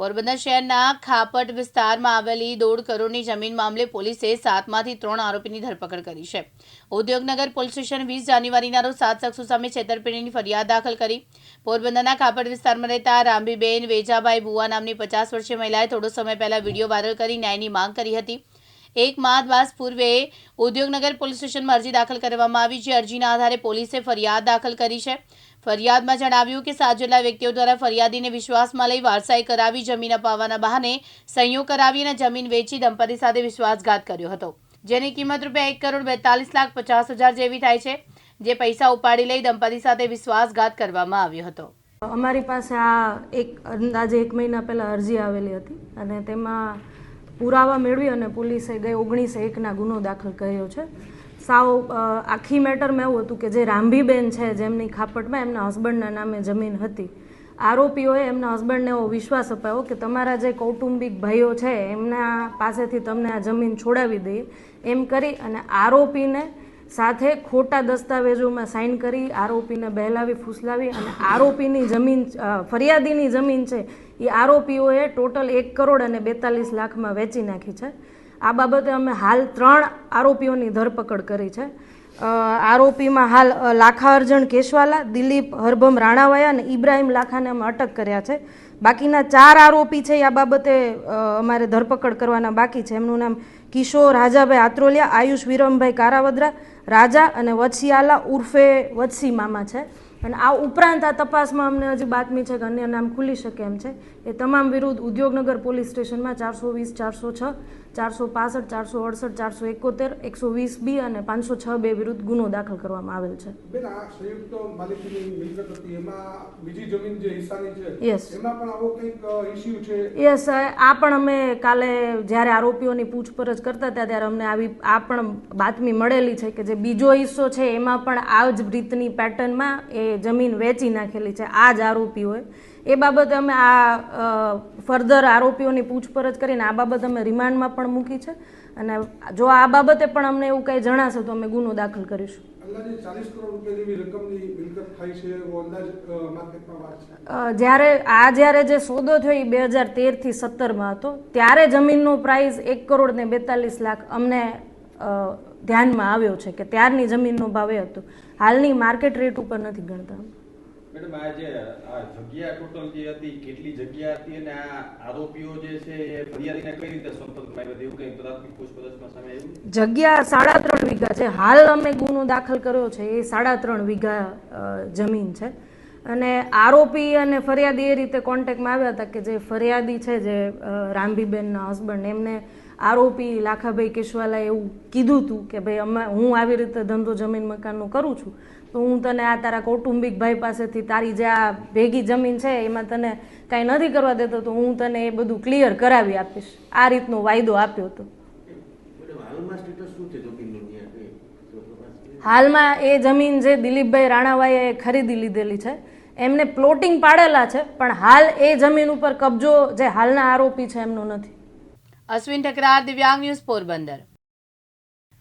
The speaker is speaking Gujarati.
પોરબંદર શહેરના ખાપટ વિસ્તારમાં આવેલી દોઢ કરોડની જમીન મામલે પોલીસે સાતમાંથી ત્રણ આરોપીની ધરપકડ કરી છે. ઉદ્યોગનગર પોલીસ સ્ટેશન વીસ જાન્યુઆરીના રોજ સાત શખ્સો સામે છેતરપિંડીની ફરિયાદ દાખલ કરી. પોરબંદરના ખાપટ વિસ્તારમાં રહેતા રામબીબેન વેજાભાઈ બુવા નામની પચાસ વર્ષીય મહિલાએ થોડો સમય પહેલા વીડિયો વાયરલ કરી ન્યાયની માંગ કરી હતી. એક માસ પૂર્વે ઉદ્યોગનગર પોલીસ સ્ટેશનમાં અરજી દાખલ કરવામાં આવી જે અરજીના આધારે પોલીસે ફરિયાદ દાખલ કરી છે. ફરિયાદમાં જણાવ્યું કે સાત વ્યક્તિઓ દ્વારા ફરિયાદીને વિશ્વાસમાં લઈ વારસાઈ કરાવી જમીન અપાવવાના બહાને સંયોગ કરાવી અને જમીન વેચી દંપતી સાથે વિશ્વાસઘાત કર્યો હતો. જેની કિંમત રૂપિયા એક કરોડ બેતાલીસ લાખ પચાસ હજાર જેવી થાય છે, જે પૈસા ઉપાડી લઈ દંપતી સાથે વિશ્વાસઘાત કરવામાં આવ્યો હતો. અમારી પાસે આ એક અંદાજે એક મહિના પહેલાં અરજી આવેલી હતી અને તેમાં પુરાવા મેળવી અને પોલીસે ગઈ ઓગણીસ એકના ગુનો દાખલ કર્યો છે. સાવ આખી મેટરમાં એવું હતું કે જે રાંભીબેન છે જેમની ખાપટમાં એમના હસબન્ડના નામે જમીન હતી, આરોપીઓએ એમના હસબન્ડને એવો વિશ્વાસ અપાયો કે તમારા જે કૌટુંબિક ભાઈઓ છે એમના પાસેથી તમને આ જમીન છોડાવી દઈએ એમ કરી અને આરોપીને સાથે ખોટા દસ્તાવેજોમાં સાઇન કરી, આરોપીને બહેલાવી, ફૂસલાવી અને આરોપીની જમીન ફરિયાદીની જમીન છે, એ આરોપીઓએ ટોટલ એક કરોડ અને બેતાલીસ લાખમાં વેચી નાખી છે. આ બાબતે અમે હાલ ત્રણ આરોપીઓની ધરપકડ કરી છે. આરોપીમાં હાલ લાખા અર્જણ કેશવાલા, દિલીપ હરભમ રાણાવાયા અને ઇબ્રાહિમ લાખાને અમે અટક કર્યા છે. બાકીના ચાર આરોપી છે આ બાબતે અમારે ધરપકડ કરવાના બાકી છે. એમનું નામ કિશોર, રાજાભાઈ આત્રોલિયા, આયુષ વિરમભાઈ કારાવદ્રા રાજા અને વછિયાલા ઉર્ફે વત્સી મામા છે. અને આ ઉપરાંત આ તપાસમાં અમને હજી બાતમી છે કે અન્ય નામ ખુલી શકે એમ છે. એ તમામ વિરુદ્ધ ઉદ્યોગનગર પોલીસ સ્ટેશનમાં ચારસો વીસ, ચારસો છ ચારસો પાસઠ ચારસો અડસઠ ચારસો એકોતેર એકસો વીસ બી અને પાંચસો છ બે વિરુદ્ધ ગુનો દાખલ કરવામાં આવેલ છે. બેન આ સંયુક્ત માલિકીની મિલકત હતી. એમાં બીજી જમીન જે હિસ્સાની છે Yes. એમાં પણ આવો કંઈક ઇસ્યુ છે? યસ આ પણ અમે કાલે જ્યારે આરોપીઓની પૂછપરછ કરતા હતા ત્યારે અમને આવી આ પણ બાતમી મળેલી છે કે જે બીજો હિસ્સો છે એમાં પણ આ જ રીતની પેટર્નમાં એ જમીન વેચી નાખેલી છે. આ જ આરોપીઓએ એ બાબતે અમે આ ફર્ધર આરોપીઓની પૂછપરછ કરીને આ બાબત અમે રિમાન્ડમાં પણ મૂકી છે. અને જો આ બાબતે પણ અમને એવું કંઈ જણાશે તો અમે ગુનો દાખલ કરીશું. જ્યારે આ જ્યારે જે સોદો થયો એ બે હજાર તેરથી સત્તરમાં હતો ત્યારે જમીનનો પ્રાઇસ એક કરોડ ને બેતાલીસ લાખ અમને ધ્યાનમાં આવ્યો છે કે ત્યારની જમીનનો ભાવ એ હતો. હાલની માર્કેટ રેટ ઉપર નથી ગણતા. મેડમ, આ જે, આ જગ્યા ટોટલ જે હતી, કેટલી જગ્યા હતી અને આ આરોપીઓ જે છે એ ફરિયાદીને કઈ રીતે સંપર્કમાં આવ્યા એવું કઈ પ્રાથમિક પૂછપરછમાં સામે આવ્યું? જગ્યા સાડા ત્રણ વીઘા છે. હાલ અમે ગુનો દાખલ કર્યો છે. એ સાડા ત્રણ વીઘા જમીન છે. અને આરોપી અને ફરિયાદી એ રીતે કોન્ટેક્ટમાં આવ્યા હતા કે જે ફરિયાદી છે, જે રામભીબેનના હસબન્ડ એમને આરોપી લાખાભાઈ કેશવાલાએ એવું કીધું હતું કે ભાઈ અમે, હું આવી રીતે ધંધો જમીન મકાનનો કરું છું. તો હું તને આ તારા કૌટુંબિક ભાઈ પાસેથી તારી જે આ ભેગી જમીન છે એમાં તને કાંઈ નથી કરવા દેતો તો હું તને એ બધું ક્લિયર કરાવી આપીશ. આ રીતનો વાયદો આપ્યો હતો. હાલમાં એ જમીન જે દિલીપભાઈ રાણાવાઈએ ખરીદી લીધેલી છે એમને પ્લોટિંગ પાડેલા છે પણ હાલ એ જમીન ઉપર કબજો જે હાલના આરોપી છે એમનો નથી. અશ્વિન ઠકરાર દિવ્યાંગ ન્યૂઝ પોરબંદર.